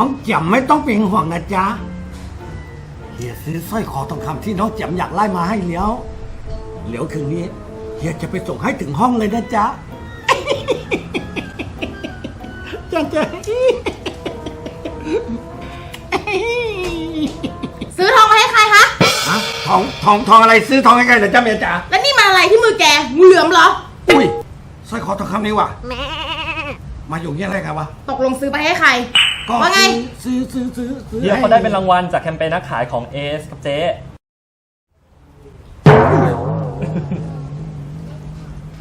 น้องแจ่มไม่ต้องเป็นห่วงนะจ๊ะเฮียซื้อสร้อยคอทองคำที่น้องแจ่มอยากไล่มาให้แล้ว เดี๋ยวคืนนี้เฮียจะไปส่งให้ถึงห้องเลยนะจ๊ะจ๊ะจ๊ะซื้อทองมาให้ใครคะ ฮะทองทองทองอะไรซื้อทองให้ใครเหรอจ๊ะเมียจ๋าแล้วนี่มาอะไรที่มือแกงูเหลือมเหรอ อุ้ยสร้อยคอทองคำนี่ว่ะมาอยู่เงี้ยอะไรกันวะ ตกลงซื้อไปให้ใคร ก็ว่าไง ซื้อซื้อซื้อซื้อเฮียเขาได้เป็นรางวัลจากแคมเปญนักขายของเอสครับเจ๊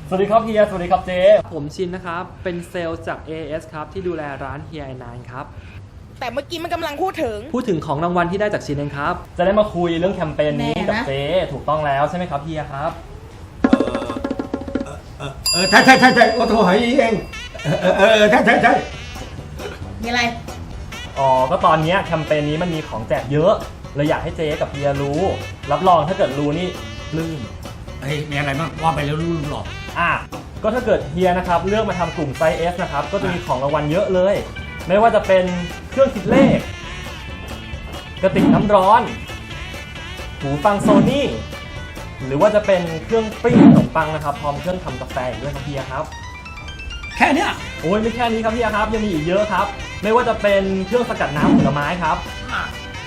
สวัสดีครับเฮียสวัสดีครับเจ๊ผมชินนะครับ เป็นเซลล์จาก AS ครับ ที่ดูแลร้าน Here and Nine ครับ แต่เมื่อกี้มันกำลังพูดถึง พูดถึงของรางวัลที่ได้จากชินเองครับ จะได้มาคุยเรื่องแคมเปญนี้แน่นะกับเจ๊ถูกต้องแล้วใช่ไหมครับเฮียครับเออเออใช่ใช่ใช่ใช่โอ้โทรหาอีเองเออเออเออใช่ใช่ใช่มีอะไร อ๋อ ก็ตอนเนี้ยแคมเปญนี้มันมีของแจกเยอะเลยอยากให้เจ๊กับเฮียรู้ รับรองถ้าเกิดรู้นี่ปลื้มเฮ้ยมีอะไรบ้างว่าไปแล้วรู้หรอก อะก็ถ้าเกิดเฮียนะครับเลือกมาทำกลุ่มไซส์ S นะครับ ก็จะมีของรางวัลเยอะเลย ไม่ว่าจะเป็นเครื่องคิดเลข กระติกน้ำร้อน หูฟังโซนี่ หรือว่าจะเป็นเครื่องปิ้งขนมปังนะครับ พร้อมเครื่องทำกาแฟอีกด้วยครับเฮียครับ แค่เนี้ยโอ้ยไม่แค่นี้ครับเฮียครับยังมีอีกเยอะครับ ไม่ว่าจะเป็นเครื่องสกัดน้ำผลไม้ครับ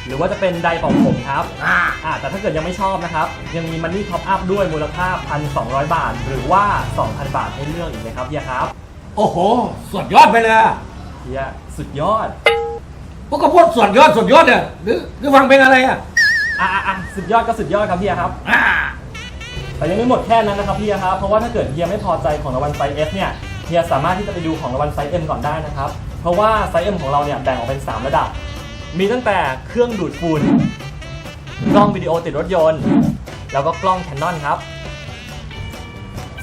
หรือว่าจะเป็นไดร์เป่าผมครับอ่าอ่าแต่ถ้าเกิดยังไม่ชอบนะครับ ยังมีมันนี่ท็อปอัพด้วยมูลค่า 1,200 บาท หรือว่า 2,000 บาทให้เลือกอีกนะครับเฮียครับโอ้โหสุดยอดไปเลยอะเฮียสุดยอด พวกกระพวกสุดยอดสุดยอดเนี่ยหรือหรือฟังเป็นอะไรอะอะอะอะสุดยอดก็สุดยอดครับเฮียครับ อ่าแต่ยังไม่หมดแค่นั้นนะครับเฮียครับ เพราะว่าถ้าเกิดเฮียไม่พอใจของรางวัลไซส์ S เนี่ย เฮียสามารถที่จะไปดูของรางวัลไซส์ M ก่อนได้นะครับ เพราะว่าไซส์ M ของเราเนี่ยแบ่งออกเป็น 3 ระดับ มีตั้งแต่เครื่องดูดฝุ่นกล้องวิดีโอติดรถยนต์ แล้วก็กล้อง Canon ครับ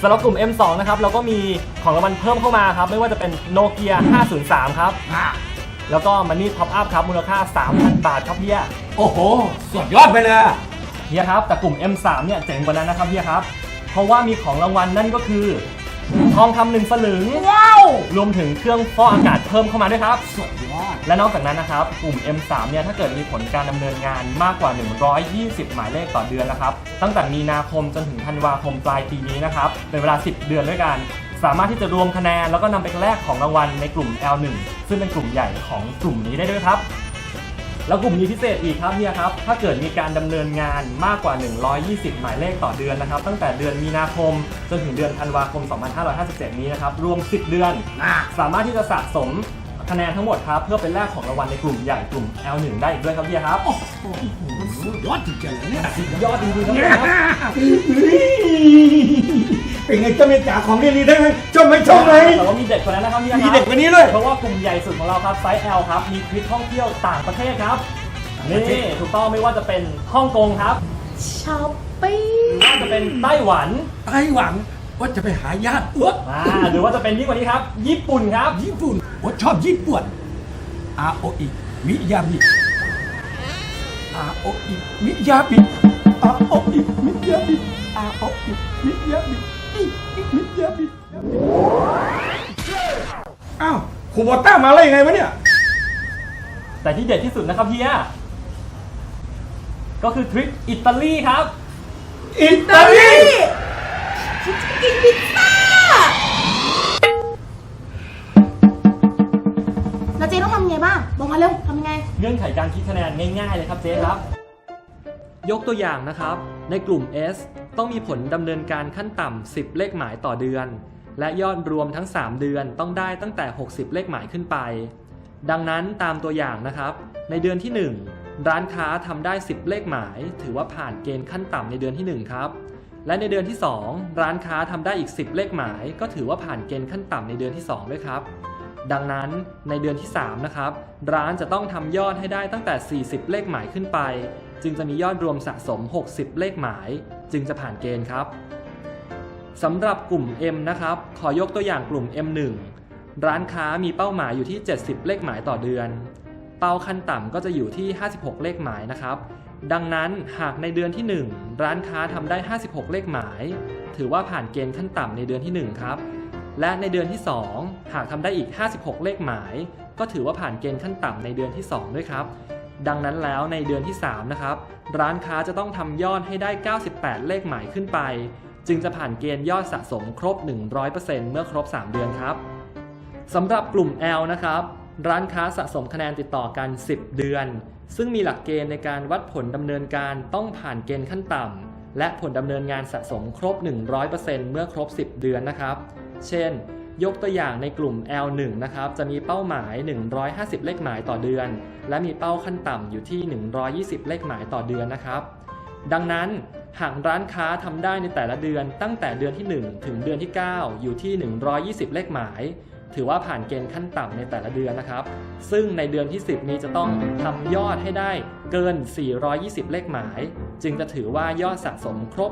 สำหรับกลุ่ม M2 นะครับเราก็มีของรางวัลเพิ่มเข้ามาครับ ไม่ว่าจะเป็นโนเกีย503 ครับอ่าแล้วก็มันนี่ท็อปอัพครับ มูลค่า 3,000 บาทครับเฮียโอ้โห สุดยอดไปเลยอะเฮียครับ แต่กลุ่ม M3 เนี่ยเจ๋งกว่านั้นนะครับเฮียครับ เพราะว่ามีของรางวัลนั่นก็คือ ทองคำหนึ่งสลึง ว้าว รวมถึงเครื่องฟอกอากาศเพิ่มเข้ามาด้วยครับ สุดยอด และนอกจากนั้นนะครับ กลุ่ม M3 เนี่ยถ้าเกิดมีผลการดำเนินงานมากกว่า 120 หมายเลขต่อเดือนนะครับ ตั้งแต่มีนาคมจนถึงธันวาคมปลายปีนี้นะครับ เป็นเวลา 10 เดือนด้วยกัน สามารถที่จะรวมคะแนนแล้วก็นำไปแลกของรางวัลในกลุ่ม L1 ซึ่งเป็นกลุ่มใหญ่ของกลุ่มนี้ได้ด้วยครับ แล้วกลุ่มนี้พิเศษอีกครับเนี่ยครับ ถ้าเกิดมีการดำเนินงานมากกว่า 120 หมายเลขต่อเดือนนะครับ ตั้งแต่เดือนมีนาคม จนถึงเดือนธันวาคม 2557 นี้นะครับ รวม 10 เดือนอ่าสามารถที่จะสะสม คะแนนทั้งหมดครับเพื่อเป็นแลกของรางวัลในกลุ่มใหญ่กลุ่ม L1 ได้อีกด้วยครับเฮียครับโอ้โหมันสุดยอดจริงๆเลยเนี่ยสุดยอดจริงๆครับเฮียครับเป็นไงเจ้าเมียจ๋าของดีๆได้ไหมชอบไหมชอบไหมแต่ว่ามีเด็ดกว่านั้นนะครับเฮียครับมีเด็ดกว่านี้เลยเพราะว่ากลุ่มใหญ่สุดของเราครับไซส์ L ครับมีทริปท่องเที่ยวต่างประเทศครับนี่ถูกต้องไม่ว่าจะเป็นฮ่องกงครับช้อปปิ้งหรือว่าจะเป็นไต้หวันไต้หวัน ว่าจะไปหาญาติอ้วกอ่าหรือว่าจะเป็นยิ่งกว่านี้ครับ ญี่ปุ่นครับ ญี่ปุ่นว่าชอบญี่ปุ่นอาโออิมิยาบิอาโออิมิยาบิอาโออิมิยาบิอาโออิมิยาบิอิอิมิยาบิอ้าวคูโบต้ามาอะไรยังไงวะเนี่ย แต่ที่เด็ดที่สุดนะครับเฮีย ก็คือทริปอิตาลีครับ อิตาลีฉันจะ กินพิซซ่า แล้วเจ๊ต้องทำยังไงบ้าง บอกมาเร็วทำยังไง เงื่อนไขการคิดคะแนนง่าย ๆ เลยครับเจ๊ครับ ยกตัวอย่างนะครับ ในกลุ่ม S ต้องมีผลดำเนินการขั้นต่ำ10 เลขหมายต่อเดือน และยอดรวมทั้ง 3 เดือนต้องได้ตั้งแต่ 60 เลขหมายขึ้นไป ดังนั้นตามตัวอย่างนะครับ ในเดือนที่ 1 ร้านค้าทำได้ 10 เลขหมาย ถือว่าผ่านเกณฑ์ขั้นต่ำในเดือนที่ 1 ครับ และในเดือนที่ 2 ร้านค้าทำได้อีก 10 เลขหมาย ก็ถือว่าผ่านเกณฑ์ขั้นต่ำในเดือนที่ 2 ด้วยครับ ดังนั้นในเดือนที่ 3 นะครับ ร้านจะต้องทำยอดให้ได้ตั้งแต่ 40 เลขหมายขึ้นไป จึงจะมียอดรวมสะสม 60 เลขหมาย จึงจะผ่านเกณฑ์ครับสำหรับกลุ่ม M นะครับ ขอยกตัวอย่างกลุ่ม M1 ร้านค้ามีเป้าหมายอยู่ที่ 70 เลขหมายต่อเดือน เป้าขั้นต่ำก็จะอยู่ที่ 56 เลขหมายนะครับ ดังนั้นหากในเดือนที่ 1 ร้านค้าทำได้ 56 เลขหมาย ถือว่าผ่านเกณฑ์ขั้นต่ำในเดือนที่ 1 ครับ และในเดือนที่ 2 หากทำได้อีก 56 เลขหมาย ก็ถือว่าผ่านเกณฑ์ขั้นต่ำในเดือนที่ 2 ด้วยครับ ดังนั้นแล้วในเดือนที่ 3 นะครับ ร้านค้าจะต้องทำยอดให้ได้ 98 เลขหมายขึ้นไป จึงจะผ่านเกณฑ์ยอดสะสมครบ 100%เมื่อครบ 3 เดือนครับสำหรับกลุ่ม L นะครับ ร้านค้าสะสมคะแนนติดต่อกัน 10 เดือน ซึ่งมีหลักเกณฑ์ในการวัดผลดำเนินการต้องผ่านเกณฑ์ขั้นต่ำและผลดำเนินงานสะสมครบ 100%เมื่อครบ 10 เดือนนะครับ เช่น ยกตัวอย่างในกลุ่ม L1 นะครับ จะมีเป้าหมาย 150 เลขหมายต่อเดือน และมีเป้าขั้นต่ำอยู่ที่ 120 เลขหมายต่อเดือนนะครับ ดังนั้นหากร้านค้าทำได้ในแต่ละเดือนตั้งแต่เดือนที่ 1 ถึงเดือนที่ 9 อยู่ที่ 120 เลขหมาย ถือว่าผ่านเกณฑ์ขั้นต่ำในแต่ละเดือนนะครับ ซึ่งในเดือนที่ 10 นี้จะต้องทำยอดให้ได้เกิน 420 เลขหมาย จึงจะถือว่ายอดสะสมครบ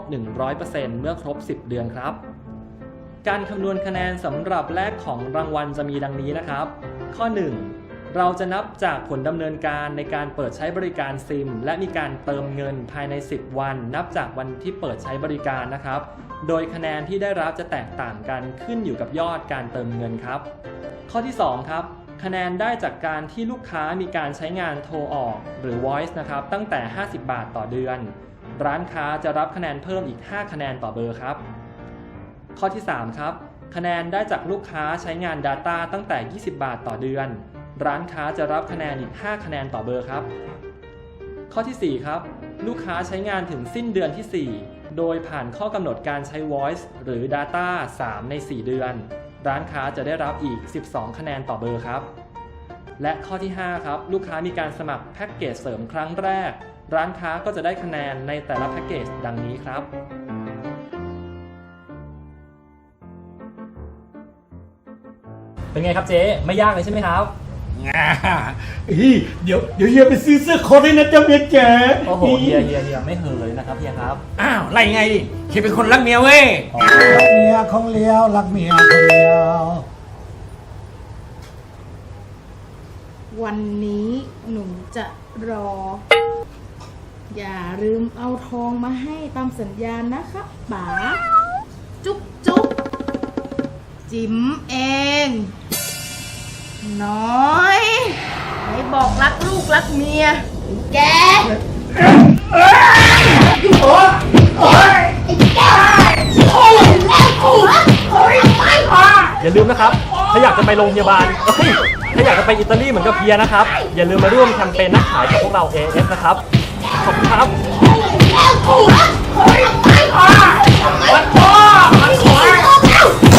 100%เมื่อครบ 10 เดือนครับ การคำนวณคะแนนสำหรับแลกของรางวัลจะมีดังนี้นะครับ ข้อ 1เราจะนับจากผลดำเนินการในการเปิดใช้บริการซิม และมีการเติมเงินภายใน 10 วัน นับจากวันที่เปิดใช้บริการนะครับ โดยคะแนนที่ได้รับจะแตกต่างกันขึ้นอยู่กับยอดการเติมเงินครับ ข้อที่ 2 ครับ คะแนนได้จากการที่ลูกค้ามีการใช้งานโทรออกหรือ voice นะครับตั้งแต่ 50 บาทต่อเดือน ร้านค้าจะรับคะแนนเพิ่มอีก 5 คะแนนต่อเบอร์ครับ ข้อที่ 3 ครับ คะแนนได้จากลูกค้าใช้งาน Data ตั้งแต่ 20 บาทต่อเดือน ร้านค้าจะรับคะแนนอีก 5 คะแนนต่อเบอร์ครับ ข้อทีสี่4 ครับ ลูกค้าใช้งานถึงสิ้นเดือนที่ 4 โดยผ่านข้อกำหนดการใช้ Voice หรือ Data 3 ใน 4 เดือน ร้านค้าจะได้รับอีก 12 คะแนนต่อเบอร์ครับ และข้อที่ 5 ครับ ลูกค้ามีการสมัครแพ็กเกจเสริมครั้งแรก ร้านค้าก็จะได้คะแนนในแต่ละแพ็กเกจดังนี้ครับเป็นไงครับเจ๊ไม่ยากเลยใช่ไหมครับ เฮ้ยเดี๋ยวเดี๋ยวเฮียไปซื้อเสื้อโค้ทให้นะจ๊ะเมียจ๋าโอ้โหเฮียเฮียเฮียไม่เหอเลยนะครับเฮียครับ อ้าวไรไงดิเฮียเป็นคนรักเมียเว้ยรักเมียของเลี้ยวรักเมียคนเดียว วันนี้หนูจะรอ อย่าลืมเอาทองมาให้ตามสัญญานะคะป๋าจุ๊บจุ๊บจิ๋มเอง น้อยไหนบอกรักลูกรักเมียแกอ้โหอย่าลืมนะครับ ถ้าอยากจะไปโรงพยาบาลเอ้ยถ้าอยากจะไปอิตาลีเหมือนกับเพียนะครับ อย่าลืมมาร่วมแคมเปญนักขายกับพวกเรา AF นะครับ ขอบคุณครับ มันพ่อมันพ่อ